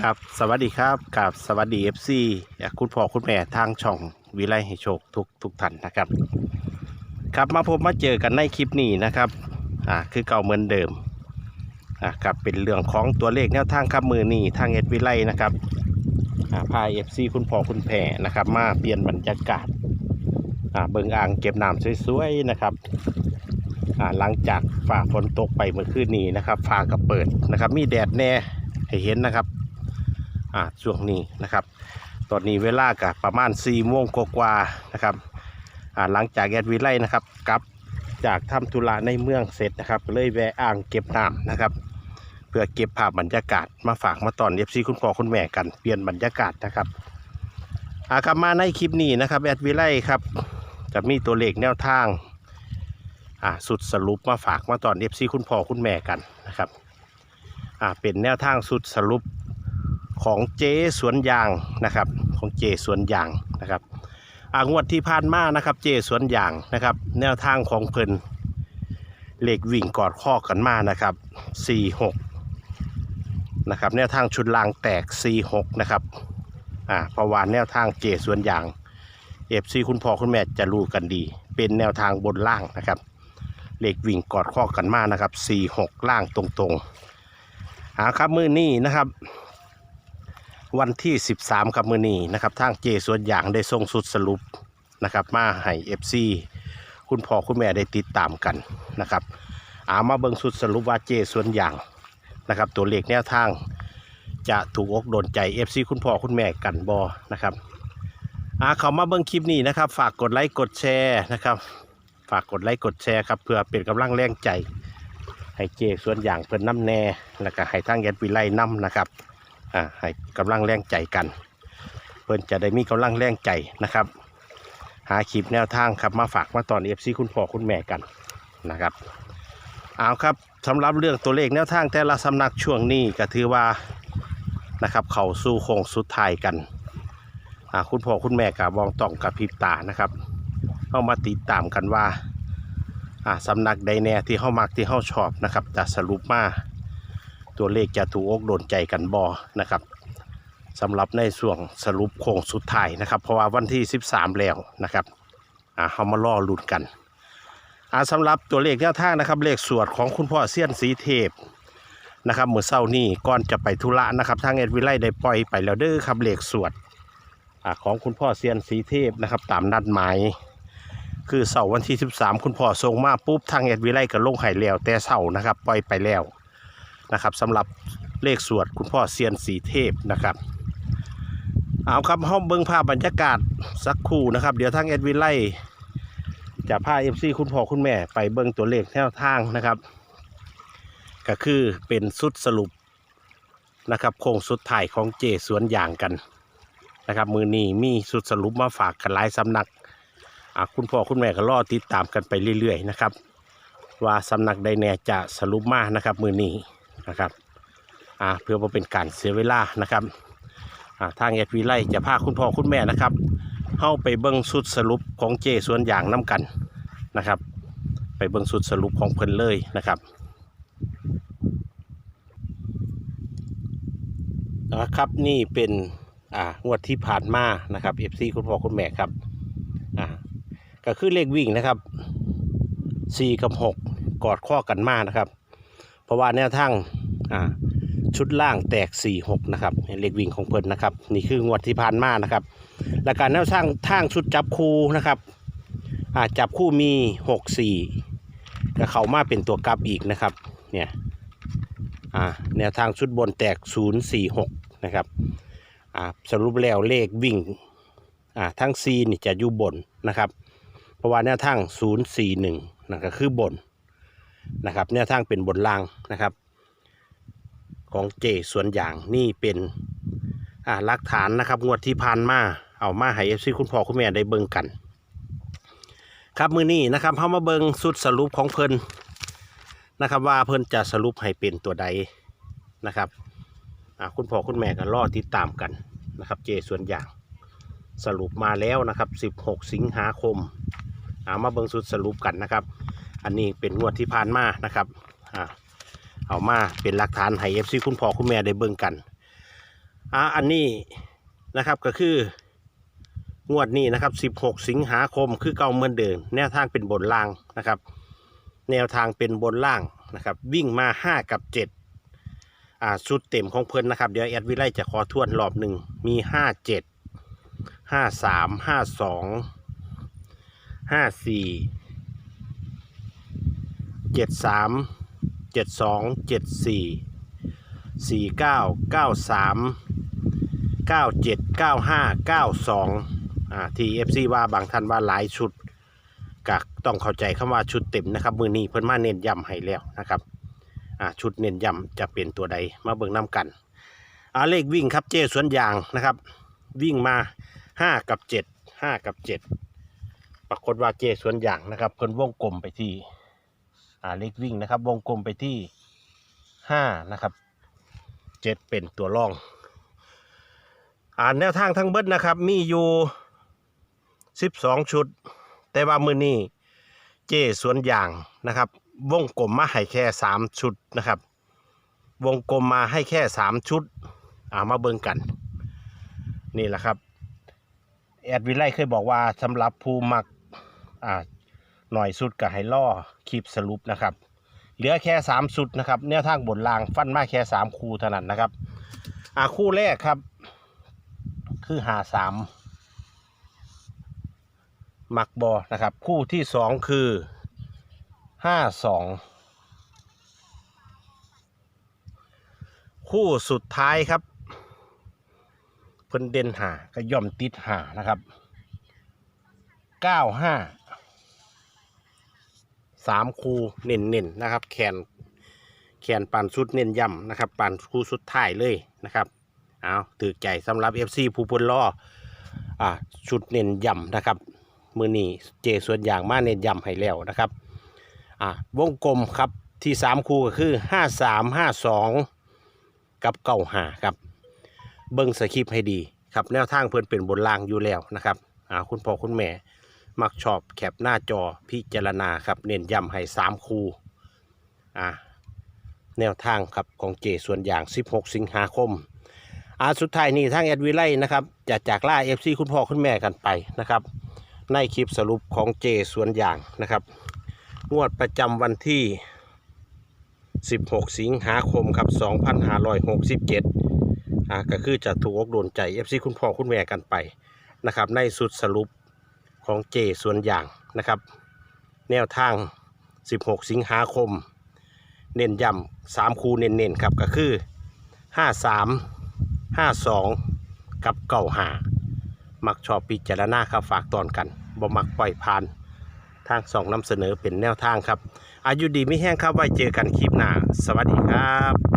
ครับสวัสดีครับกับสวัสดีเอฟซีคุณพ่อคุณแม่ทางช่องวิไลให้โชคทุกทุกท่านนะครับ ครับมาพบมาเจอกันในคลิปนี้นะครับอ่าคือเก่าเหมือนเดิมอ่าครับเป็นเรื่องของตัวเลขแนวทางครับมือนี้ทางเอ็ดวิไลนะครับอ่าพาเอฟซีคุณพ่อคุณแม่นะครับ มาเปลี่ยนบรรยากาศอ่าเบิงอ่างเก็บน้ำสวยๆนะครับอ่าหลังจากฝ่าฝนตกไปเมื่อคืนนี้นะครับฟ้าก็เปิดนะครับ มีแดดแน่ให้เห็นนะครับ อ่าช่วงนี้นะครับ ตอนนี้เวลากับประมาณ4ี่โมงกว่าๆนะครับอ่าหลังจากแอดวิไลนะครับกลับจากทำธุระในเมืองเสร็จนะครับเลยแวะอ่างเก็บน้ำนะครับ เพื่อเก็บภาพบรรยากาศมาฝากมาตอนเอฟซีคุณพ่อคุณแม่กันเปลี่ยนบรรยากาศนะครับอากลับมาในคลิปนี้นะครับแอดวิไลครับจะมีตัวเลขแนวทางอ่าสุดสรุปมาฝากมาตอนเอฟซีคุณพ่อคุณแม่กันนะครับอ่าเป็นแนวทางสุดสรุป ของเจสวนยางนะครับ ของเจสวนยางนะครับอางวดที่ผ่านมานะครับ เจสวนยางนะครับ แนวทางของเพิ่นเหล็กวิ่งกอดข้อกันมานะครับ46นะครับแนวทางชุดลางแตก 46นะครับอ่าเพราะว่าแนวทางเจสวนยางเอฟซีคุณพ่อคุณแม่จะรู้กันดี เป็นแนวทางบนล่างนะครับเหล็กวิ่งกอดข้อกันมานะครับ46ล่างตรงๆหาครับมือนี้นะครับ วันที่ 13ครับมือนี้นะครับทางเจส่วนอย่างได้ส่งสุดสรุปนะครับมาให้เอฟซีคุณพ่อคุณแม่ได้ติดตามกันนะครับอามาเบิ่งสุดสรุปว่าเจส่วนอย่างนะครับตัวเลขแนวทางจะถูกอกโดนใจเอฟซีคุณพ่อคุณแม่กันบอนะครับอาเขามาเบิ่งคลิปนี้นะครับ ฝากกดไลค์กดแชร์นะครับ ฝากกดไลค์กดแชร์ครับเพื่อเป็นกำลังแรงใจให้เจส่วนอย่างเพิ่นน้ำแน่แล้วก็ให้ทางแอดวิไลน้ำนะครับ อ่าให้กำลังแรงใจกัน เพื่อนจะได้มีกำลังแรงใจนะครับ หาคลิปแนวทางครับมาฝากมาตอนเอฟซีคุณพ่อคุณแม่กันนะครับเอาครับสำหรับเรื่องตัวเลขแนวทางแต่ละสำนักช่วงนี้ก็ถือว่านะครับเข้าสู่โค้งสุดท้ายกันคุณพ่อคุณแม่กับวองต้องกับพิบตานะครับเข้ามาติดตามกันว่าอ่าสำนักใดแน่ที่เข้ามักที่เข้าชอบนะครับจะสรุปมา ตัวเลขจะถูกอกโดนใจกันบอนะครับสำหรับในส่วนสรุปโค้งสุดท้ายนะครับ เพราะว่าวันที่ 13 แล้วนะครับอ่าเขามาล่อลุ้นกันอ่าสำหรับตัวเลขแนวทางนะครับ เลขสวดของคุณพ่อเซียนสีเทพนะครับเมื่อเช้านี้ก่อนจะไปธุระนะครับ ทางเอ็ดวิไลได้ปล่อยไปแล้วเด้อครับเลขสวดอ่าของคุณพ่อเซียนสีเทพนะครับ ตามนัดหมายคือเสาร์วันที่ 13 คุณพ่อส่งมาปุ๊บทางเอ็ดวิไลก็ลงไห้แล้วแต่เสาร์นะครับ ปล่อยไปแล้ว นะครับสำหรับเลขสวดคุณพ่อเซียนสีเทพนะครับ เอาครับห้องเบิ้งภาพบรรยากาศสักครู่นะครับ เดี๋ยวทางเอ็ดวิไล่จะพาเอฟซีคุณพ่อคุณแม่ไปเบิ้งตัวเลขแนวทางนะครับ ก็คือเป็นสุดสรุปนะครับโค้งสุดท้ายของเจสวนอย่างกันนะครับ มือนี้มีสุดสรุปมาฝากกันหลายสำนักคุณพ่อคุณแม่ก็รอติดตามกันไปเรื่อยๆนะครับ ว่าสำนักใดแน่จะสรุปมานะครับ มือนี้ นะครับอ่าเพื่อว่าเป็นการเสียเวลานะครับอ่าทางเอดวีไลจะพาคุณพ่อคุณแม่นะครับเข้าไปเบิ้งสุดสรุปของเจส่วนอย่างน้กันนะครับ ไปเบิ้งสุดสรุปของเพิ่นเลยนะครับนะครับนี่เป็นอ่างวดที่ผ่านมานะครับเอฟซีคุณพ่อคุณแม่ครับอ่าก็คือเลขวิ่งนะครับสี่กับหกกอดข้อกันมานะครับ เพราะว่าแนวทางอ่าชุดล่างแตกสี่หกนะครับเลขวิ่งของเพิ่นนะครับ นี่คืองวดที่ผ่านมานะครับและการแนวทางทางชุดจับคู่นะครับอาจับคู่มีหกสี่ก็เข้ามาเป็นตัวกลับอีกนะครับเนี่ยอ่าแนวทางชุดบนแตกศูนย์สี่หกนะครับอ่าสรุปแล้วเลขวิ่งอ่าทั้งซีนี่จะอยู่บนนะครับ เพราะว่าแนวทาง 041นั่นก็คือบน นะครับแนวทางเป็นบนล่างนะครับ ของเจส่วนอย่างนี่เป็นอ่าหลักฐานนะครับ งวดที่ผ่านมาเอามาให้เอฟซีคุณพ่อคุณแม่ได้เบิ่งกัน ครับมือนี้นะครับเขามาเบิ่งสุดสรุปของเพิ่นนะครับ ว่าเพิ่นจะสรุปให้เป็นตัวใดนะครับอ่าคุณพ่อคุณแม่ก็รอติดตามกันนะครับ เจส่วนอย่างสรุปมาแล้วนะครับ 16 สิงหาคม เอามาเบิ่งสุดสรุปกันนะครับ อันนี้เป็นงวดที่ผ่านมานะครับอ่าเอามาเป็นหลักฐานให้เอฟซีคุณพ่อคุณแม่ได้เบิ่งกันอ่าอันนี้นะครับก็คืองวดนี้นะครับ 16 สิงหาคมคือเก่าเหมือนเดิมแนวทางเป็นบนล่างนะครับ แนวทางเป็นบนล่างนะครับ วิ่งมา 5 กับ 7 อ่าชุดเต็มของเพิ่อนนะครับ เดี๋ยวแอดวิไลจะขอทวนรอบหนึ่งมี 5 7 5 3 5 2 5 4 7 3 7 2 7 4 4 9 9 3 9 7 9 5 9 2อ่าที่ FC ว่าบางท่านว่าหลายชุดก็ต้องเข้าใจคำว่าชุดเต็มนะครับ มือนี้เพิ่นมาเน้นย้ำให้แล้วนะครับอ่าชุดเน้นย้ำจะเป็นตัวใดมาเบิ่งน้กันอ่าเลขวิ่งครับเจสวนยางนะครับ วิ่งมา5กับ7 5กับ7ปรากฏว่าเจสวนยางนะครับ เพิ่นวงกลมไปที่ เลขวิ่งนะครับ วงกลมไปที่5นะครับ7เป็นตัวร่อง อ่านแนวทางทั้งเบิดนะครับ มีอยู่12ชุด แต่ว่ามือนี้เจสวนยางนะครับ วงกลมมาให้แค่3ชุดนะครับ วงกลมมาให้แค่3ชุดอ่ามาเบิ่งกัน นี่แหละครับแอดวิไลเคยบอกว่าสำหรับผู้มักอ่า หน่อยสุดกับไฮล่อคลิปสรุปนะครับเหลือแค่3สุดนะครับแนวทางบนรางฟันมาแค่3คู่เท่านั้นนะครับอ่าคู่แรกครับ คือหาสามมักบอนะครับ คู่ที่สองคือห้าสองคู่สุดท้ายครับเพิ่นเด่นหาก็ย่อมติดหานะครับเก้าห้า สามคูเน้นๆนนะครับแขนแขนปานสุดเน้นย่ำนะครับปานคูสุดท้ายเลยนะครับเอาถือใจสำหรับ FC ผู้พลล่ออ่าชุดเน้นย่ำนะครับมือนี้เจส่วนอย่างมาเน้นย่ำให้แล้วนะครับอ่าวงกลมครับที่สามคูก็คือห้าสามห้าสองกับเก้าหาครับ เบิ้งสคริปต์ให้ดีครับแนวทางเพื่อนเป็นบนล่างอยู่แล้วนะครับอ่าคุณพ่อคุณแม่ มักชอบแคปหน้าจอพิจารณาครับ เน้นย้ำให้สามคูอ่าแนวทางครับของเจส่วนอย่าง 16 สิงหาคมอาสุดท้ายนี้ทางแอดวิไลนะครับจะจากล่าเอฟซีคุณพ่อคุณแม่กันไปนะครับ ในคลิปสรุปของเจส่วนอย่างนะครับงวดประจำวันที่ 16 สิงหาคมครับ 2567อ่าก็คือจะถูกอกโดนใจเอฟซีคุณพ่อคุณแม่กันไปนะครับ ในสุดสรุป ของเจสวนอย่างนะครับ แนวทาง 16 สิงหาคม เน้นย้ำ3คูเน้นๆครับก็คือ 53ห้าสองกับเก่าหามักชอบพิจารณาครับฝากตอนกันบ่มักปล่อยผ่านทางสองนำเสนอเป็นแนวทางครับ อายุดีไม่แห้งครับไว้เจอกันคลิปหน้า สวัสดีครับ